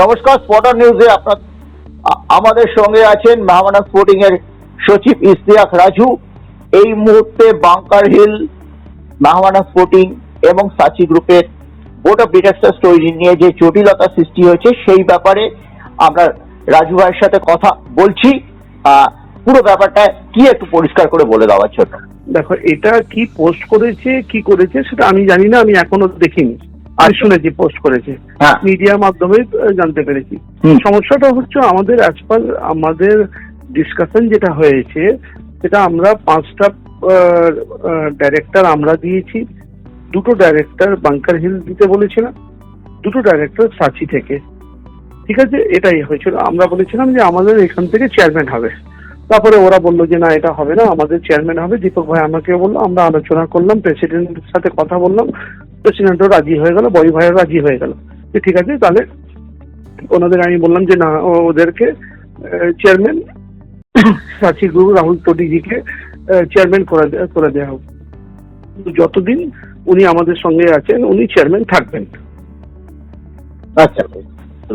নমস্কার স্পটার নিউজে আপনার আমাদের সঙ্গে আছেন মাহমানা স্পোর্টিং এর সচিব ইস্তিয়াক রাজু। এই মুহূর্তে বাংকার হিল মাহমানা স্পোর্টিং এবং সাচি গ্রুপের বোর্ড অফ ডিরেক্টর্স তৈরি নিয়ে যে জটিলতা সৃষ্টি হয়েছে, সেই ব্যাপারে আমরা রাজু ভাইয়ের সাথে কথা বলছি। পুরো ব্যাপারটা কি একটু পরিষ্কার করে বলে দেওয়ার জন্য? দেখো, এটা কি পোস্ট করেছে, কি করেছে, সেটা আমি জানি না, আমি এখনও দেখিনি। আমি শুনেছি পোস্ট করেছে। হ্যাঁ। মিডিয়ার মাধ্যমে জানতে পেরেছি। সমস্যাটা হচ্ছে আমাদের অ্যাজ পার আমাদের ডিসকাশন যেটা হয়েছে সেটা আমরা পাঁচটা ডাইরেক্টর আমরা দিয়েছি। দুটো ডাইরেক্টর বাংকার হিল দিতে বলেছিলাম দুটো ডাইরেক্টর সাচি থেকে। ঠিক আছে? এটাই হয়েছিল। আমরা বলেছিলাম যে আমাদের এখান থেকে চেয়ারম্যান হবে। তারপরে ওরা বলল যে না এটা হবে না আমাদের চেয়ারম্যান হবে। দীপক ভাই আমাকে বলল আমরা আলোচনা করলাম প্রেসিডেন্টের সাথে কথা বললাম। প্রেসিডেন্টও রাজি হয়ে গেল বই ভাইও রাজি হয়ে গেল। যে ঠিক আছে তাহলে ওনাদের আমি বললাম যে না ওদেরকে চেয়ারম্যান সাচি গুরু রাহুল তোডিজিকে চেয়ারম্যান করে দেওয়া হোক। যতদিন উনি আমাদের সঙ্গে আছেন উনি চেয়ারম্যান থাকবেন। আচ্ছা।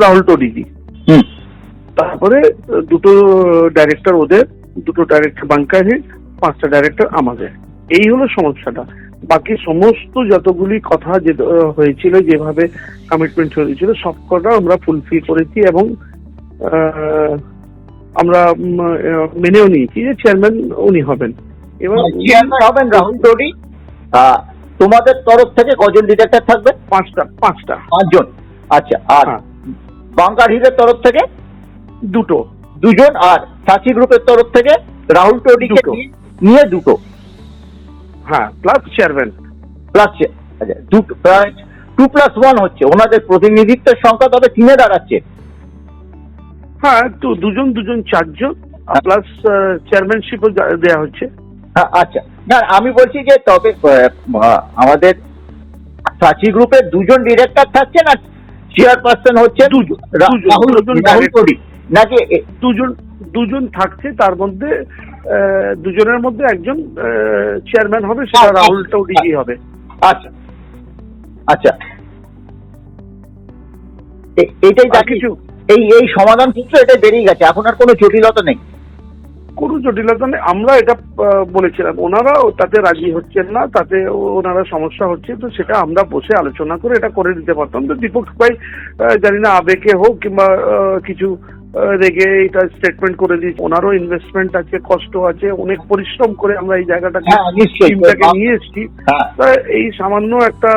রাহুল টোডিজি তারপরে দুটো ডাইরেক্টর ওদের দুটো ডাইরেক্টর বাংকার পাঁচটা ডাইরেক্টর আমাদের। এই হলো সমস্যাটা। বাকি সমস্ত যতগুলি কথা যে হয়েছিল যেভাবে কমিটমেন্ট হয়েছিল সবকটা আমরা ফুলফিল করেছি এবং আমরা মেনেও নিয়েছি যে চেয়ারম্যান উনি হবেন। এবার চেয়ারম্যান হবেন রাহুল টোডি তোমাদের তরফ থেকে কজন ডিরেক্টর থাকবে? পাঁচটা পাঁচটা। পাঁচজন। আচ্ছা আর হ্যাঁ। বাংকার হিলের তরফ থেকে? দুটো। দুজন আর সাচি গ্রুপের তরফ থেকে রাহুল টোডিকে নিয়ে দুটো। হ্যাঁ প্লাস চেয়ারম্যান প্লাস আচ্ছা দুটো টু প্লাস ওয়ান হচ্ছে। ওনাদের প্রতিনিধিত্বের সংখ্যা তবে তিনে দাঁড়াচ্ছে। হ্যাঁ তো দুজন দুজন চারজন প্লাস চেয়ারম্যানশিপও দেওয়া হচ্ছে। হ্যাঁ, আচ্ছা। না আমি বলছি যে তবে আমাদের সাচি গ্রুপের দুজন ডিরেক্টর থাকছেন আর চেয়ারপারসন হচ্ছে দুজন, রাহুল নাকি দুজন দুজন থাকছে তার মধ্যে দুজনের মধ্যে একজন চেয়ারম্যান হবে সেটা আচ্ছা। রাহুল টৌডিজি হবে। আচ্ছা। আচ্ছা। এ- এইটাই আর কিছু? এই এই সমাধান সূত্র এটা বেরিয়ে গেছে। এখন আর কোনো জটিলতা নেই। কোনো জটিলতা নেই। আমরা এটা বলেছিলাম। ওনারাও তাতে রাজি হচ্ছেন না তাতে ওনারা সমস্যা হচ্ছে তো সেটা আমরা বসে আলোচনা করে এটা করে দিতে পারতাম। তো দীপক ভাই জানি না আবেগে হোক কিংবা কিছু রেগে এটা স্টেটমেন্ট করে দিয়েছে। ওনারও ইনভেস্টমেন্ট আছে কষ্ট আছে অনেক পরিশ্রম করে আমরা এই জায়গাটাকে হ্যাঁ টিমটাকে নিয়ে এসেছি। হ্যাঁ। তা এই সামান্য একটা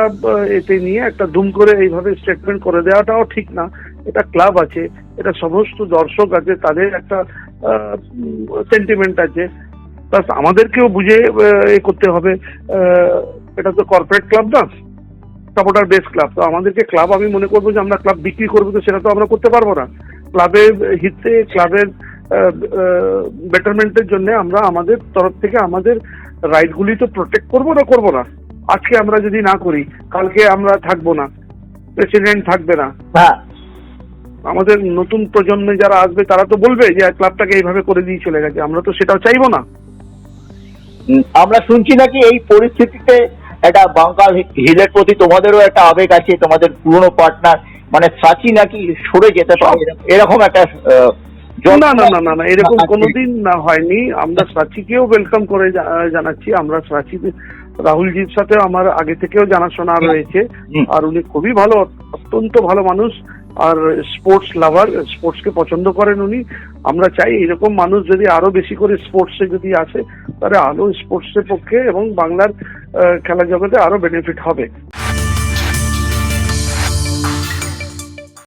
এতে নিয়ে একটা দুম করে এইভাবে স্টেটমেন্ট করে দেওয়াটাও ঠিক না। এটা ক্লাব আছে এটা সমস্ত দর্শক আছে তাদের একটা সেন্টিমেন্ট আছে। প্লাস আমাদেরকেও বুঝে এ করতে হবে। এটা তো কর্পোরেট ক্লাব না সাপোর্টার বেস ক্লাব তো আমাদেরকে ক্লাব আমি মনে করব যে আমরা ক্লাব বিক্রি করব তো সেটা তো আমরা করতে পারব না। ক্লাবের হিতে ক্লাবের বেটারমেন্টের জন্য আমরা আমাদের তরফ থেকে আমাদের রাইটগুলি তো প্রোটেক্ট করব না করব না? আজকে আমরা যদি না করি কালকে আমরা থাকব না। প্রেসিডেন্ট থাকবে না। হ্যাঁ। আমাদের নতুন প্রজন্মে যারা আসবে তারা তো বলবে যে ক্লাবটাকে এইভাবে করে দিয়ে চলে গেছে। আমরা তো সেটাও চাইব না। আমরা শুনছি নাকি এই পরিস্থিতিতে একটা বাঙ্কাল হিলের প্রতি তোমাদেরও একটা আবেগ আছে তোমাদের পুরনো পার্টনার মানে সাচি নাকি সরে যেতে পারে এরকম- একটা না না না না না এরকম কোনোদিন না হয়নি। আমরা সাচিকেও ওয়েলকাম করে জানাচ্ছি। আমরা সাচি রাহুলজির সাথে আমার আগে থেকেও জানাশোনা রয়েছে। আর উনি খুবই ভালো অত্যন্ত ভালো মানুষ। আর স্পোর্টস লাভার স্পোর্টসকে পছন্দ করেন উনি। আমরা চাই এরকম মানুষ যদি আরও বেশি করে স্পোর্টসে যদি আসে তাহলে আরও স্পোর্টসের পক্ষে এবং বাংলার খেলা জগতে আরও বেনিফিট হবে।